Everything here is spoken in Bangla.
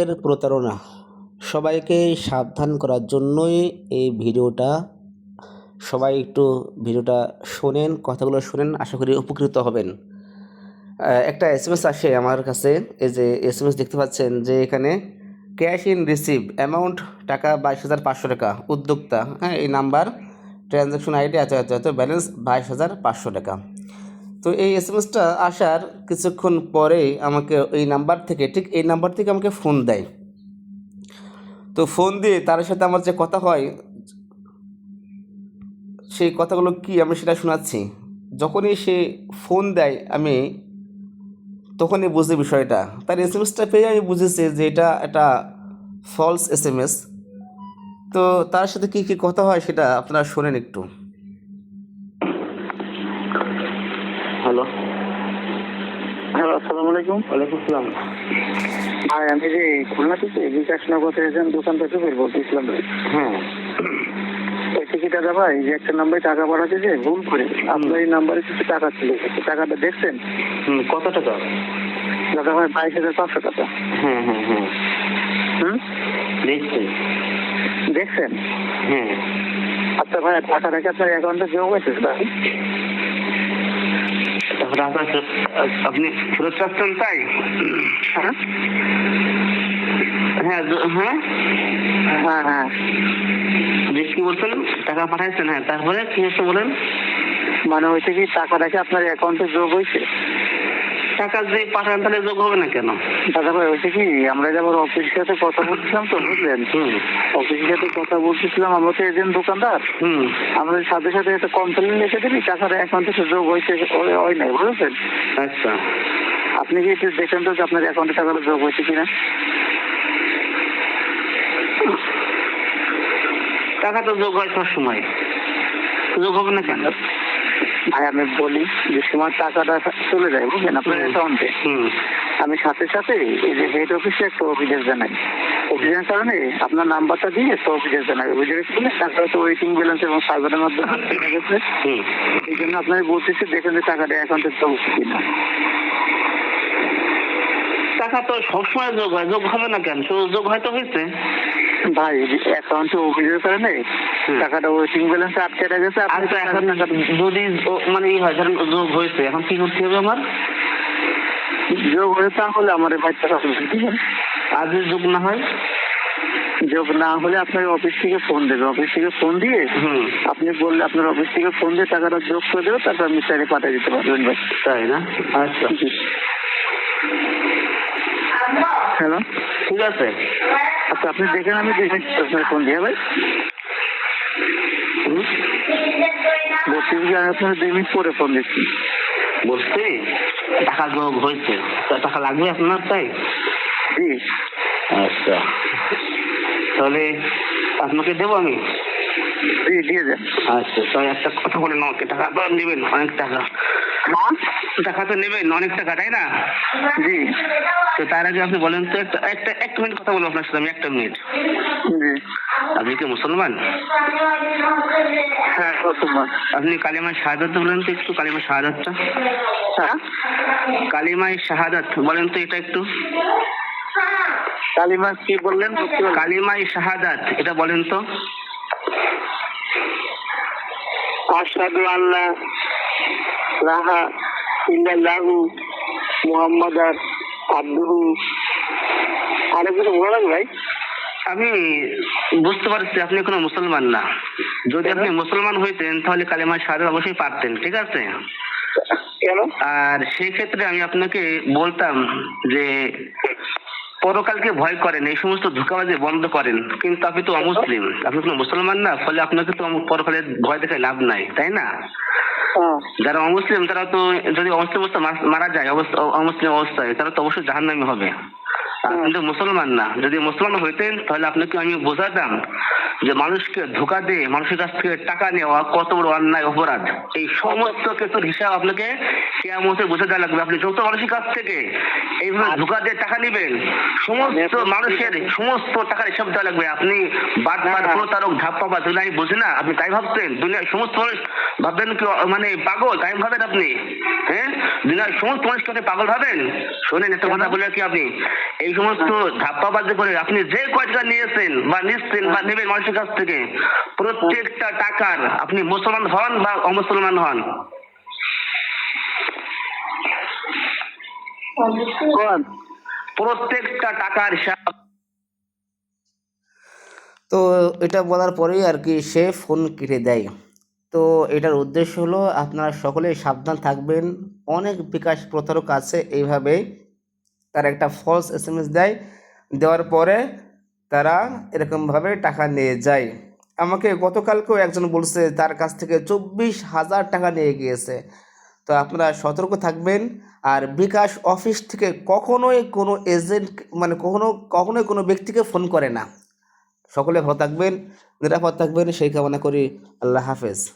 এর প্রতারণা। সবাইকে সাবধান করার জন্যই এই ভিডিওটা। সবাই একটু ভিডিওটা শোনেন, কথাগুলো শোনেন, আশা করি উপকৃত হবেন। একটা এস এম এস আসে আমার কাছে, এই যে এস এম এস দেখতে পাচ্ছেন যে এখানে ক্যাশ ইন রিসিভ অ্যামাউন্ট টাকা বাইশ হাজার পাঁচশো টাকা, উদ্যোক্তা। হ্যাঁ এই নাম্বার, ট্রানজ্যাকশন আইডি এত এত ব্যালেন্স বাইশ হাজার পাঁচশো টাকা। তো এই এস এম এসটা আসার কিছুক্ষণ পরে আমাকে এই নাম্বার থেকে, ঠিক এই নাম্বার থেকে আমাকে ফোন দেয়। তো ফোন দিয়ে তার সাথে আমার যে কথা হয়, সেই কথাগুলো কি আমি সেটা শোনাচ্ছি। যখনই সে ফোন দেয় আমি তখনই বুঝি বিষয়টা। তার এস এম এসটা পেয়ে আমি বুঝেছি যে এটা একটা ফলস এস এম এস তো তার সাথে কী কী কথা হয় সেটা আপনারা শোনেন একটু। হ্যালো। হ্যালো আসসালামু আলাইকুম। ওয়ালাইকুম আসসালাম। ভাই আমি যে খুলনা থেকে বিকাশনগর একজন দোকান থেকে বলতেছিলাম। ভাই হ্যাঁ থেকে দাদা ভাই যে একটা নাম্বারে টাকা পাঠাতে যে ভুল করে। আপনার এই নাম্বারে কিছু টাকা ছিল। টাকাটা দেখছেন? হুম কত টাকা? দাদা ভাই বাইশ হাজার পাঁচশো টাকা। হ্যাঁ হ্যাঁ হ্যাঁ। হুম? দেখছি। দেখছেন? হ্যাঁ। আচ্ছা ভাই টাকাটা কি আপনার অ্যাকাউন্টে যোগ হয়েছে ভাই? আপনি ফেরত চাচ্ছেন তাই হ্যাঁ হ্যাঁ হ্যাঁ হ্যাঁ বেশ কি বলছেন টাকা পাঠাইছেন হ্যাঁ তারপরে কি হচ্ছে বলেন মানে হয়েছে কি টাকাটা কি আপনার অ্যাকাউন্টে যোগ হয়েছে। টাকা যে পাঠান তাহলে যোগ হবে না কেন? দাদা ভাই হয়েছে কি? আমরা যেমন অফিসের সাথে কথা বলছিলাম তো বুঝলেন? হুম। অফিসের সাথে কথা বলতেছিলাম আমরা তো এজেন্ট দোকানদার। হুম। আমাদের সাথে সাথে একটা কমপ্লেন লিখে দিবি তাছাড়া অ্যাকাউন্টে যোগ হয়েছে হয়- নাই বুঝেছেন? আচ্ছা। আপনি কি একটু দেখেন তো আপনার অ্যাকাউন্টে টাকাটা যোগ হয়েছে কিনা? টাকা তো যোগ হয় সব সময় যোগ হবে না কেন? ভাই আমি বলি যে সময় টাকাটা চলে যায় বুঝলেন? আপনার। অ্যাকাউন্টে আমি সাথে সাথে এই যে হেড অফিসে একটা অভিযোগ জানাই। অভিযোগের কারণে আপনার নাম্বারটা দিয়ে একটা অভিযোগ জানাই। অভিযোগের কারণে তারপরে তো ওয়েটিং ব্যালেন্স এবং সার্ভারের মাধ্যমে এই জন্য আপনাকে বলতেছি দেখেন যে টাকাটা অ্যাকাউন্টে যোগ হচ্ছে কিনা। টাকা তো সবসময় যোগ হয় যোগ হবে না কেন? শুধু যোগ হয়তো হয়েছে ভাই অ্যাকাউন্টে। টাকাটা ওয়েটিং ব্যালেন্সে আটকে গেছে আপনি আচ্ছা এখন যদি ও- মানে ই হয় ধরেন যোগ হয়েছে এখন কি করতে হবে আমার? যোগ তাহলে আমার ভাই টাকা আর যদি যোগ না হয়? যোগ না হলে আপনার অফিস থেকে ফোন দেবে। অফিস থেকে ফোন দিয়ে আপনি বললে আপনার অফিস থেকে ফোন দিয়ে টাকাটা যোগ করে দেবে তারপর আপনি স্যারে পাঠিয়ে দিতে পারবেন তাই না? আচ্ছা। হ্যালো ঠিক আছে? আচ্ছা আপনি দেখেন আমি দেখে আপনার ফোন দিয়ে ভাই। বলছি যে আমি আপনার দুই মিনিট পরে ফোন দিচ্ছি। বলছি টাকা যোগ হয়েছে। টাকা লাগবে আপনার তাই? জি। আচ্ছা। তাহলে আপনাকে দেবো আমি? জি দিয়ে দেন। আচ্ছা তাই একটা কথা বলেন আমাকে টাকা তো নেবেন অনেক টাকা। হ্যাঁ? টাকা তো নেবেন অনেক টাকা তাই না? জি। তো তার আগে আপনি বলেন তো একটা একটা এক মিনিট কথা বলব আপনার সাথে আমি একটা মিনিট জি। আপনি কি মুসলমান? হ্যাঁ মুসলমান। আপনি কালিমায় শাহাদাত বলেন তো একটু কালিমা শাহাদাতটা। হ্যাঁ। কালিমায় শাহাদাত বলেন তো এটা একটু। কালিমা কি বললেন? কালিমায় শাহাদাত এটা বলেন তো। আশহাদু আল্লাহ রাহা ইল্লাল্লাহু মুহাম্মাদার আব্দুহু আরও কিছু বলেন ভাই। আমি বুঝতে পারছি আপনি কোনো মুসলমান না। যদি আপনি মুসলমান হইতেন তাহলে কালিমা শাহাদাত অবশ্যই পারতেন ঠিক আছে? আর সেই ক্ষেত্রে আমি আপনাকে বলতাম যে পরকালকে ভয় করেন এই সমস্ত ধোকাবাজি বন্ধ করেন। কিন্তু আপনি তো অমুসলিম। আপনি কোনো মুসলমান না ফলে আপনাকে তো পরকালে ভয় দেখে লাভ নাই তাই না? যারা অমুসলিম, তারা তো যদি অমুসলিম অবস্থায় মার- যায় অমুসলিম অবস্থায়, তারা তো অবশ্যই জাহান্নামী হবে। আপনি তো মুসলমান না। যদি মুসলমান হইতেন তাহলে আপনাকে আমি বোঝাতাম যে মানুষকে ধোকা দিয়ে মানুষের কাছ থেকে টাকা নেওয়া কত বড় অন্যায় অপরাধ। এই সমস্ত কিছুর হিসাব আপনাকে কেয়ামতে বুঝে দেওয়া লাগবে। আপনি যত মানুষের কাছ থেকে এইভাবে ধোকা দিয়ে টাকা নেবেন সমস্ত মানুষের সমস্ত টাকার হিসাব দেওয়া লাগবে। আপনি বাটপার প্রতারক ধাপ্পা বা দুনিয়ায় বুঝে না। আপনি তাই ভাবছেন দুনিয়ার সমস্ত মানুষ ভাববেন কি মানে পাগল? তাই ভাবেন আপনি? হ্যাঁ? দুনিয়ার সমস্ত মানুষকে পাগল ভাবেন? শোনেন একটা কথা বলে কি আপনি? এই এই সমস্ত ধাপ্পাবাজি করে আপনি যে কয় টাকা নিয়েছেন বা নিচ্ছেন বা নেবেন মানুষের কাছ থেকে প্রত্যেকটা টাকার আপনি মুসলমান হন বা অমুসলমান হন? কোন? প্রত্যেকটা টাকার হিসাব। তো এটা বলার পরেই আর কি সে ফোন কেটে দেয়। তো এটার উদ্দেশ্য হলো আপনারা সকলে সাবধান থাকবেন। অনেক বিকাশ প্রতারক আছে এইভাবে তারা একটা ফলস এস এম এস দেয়, দেওয়ার পরে তারা এরকমভাবে টাকা নিয়ে যায়। আমাকে গতকালকেও একজন বলছে, তার কাছ থেকে চব্বিশ হাজার টাকা নিয়ে গিয়েছে। তো আপনারা সতর্ক থাকবেন। আর বিকাশ অফিস থেকে কখনোই কোনো এজেন্ট মানে কখনো, কখনোই কোনো ব্যক্তিকে ফোন করে না। সকলে ভালো থাকবেন, নিরাপদ থাকবেন। সেই কামনা করি। আল্লাহ হাফেজ।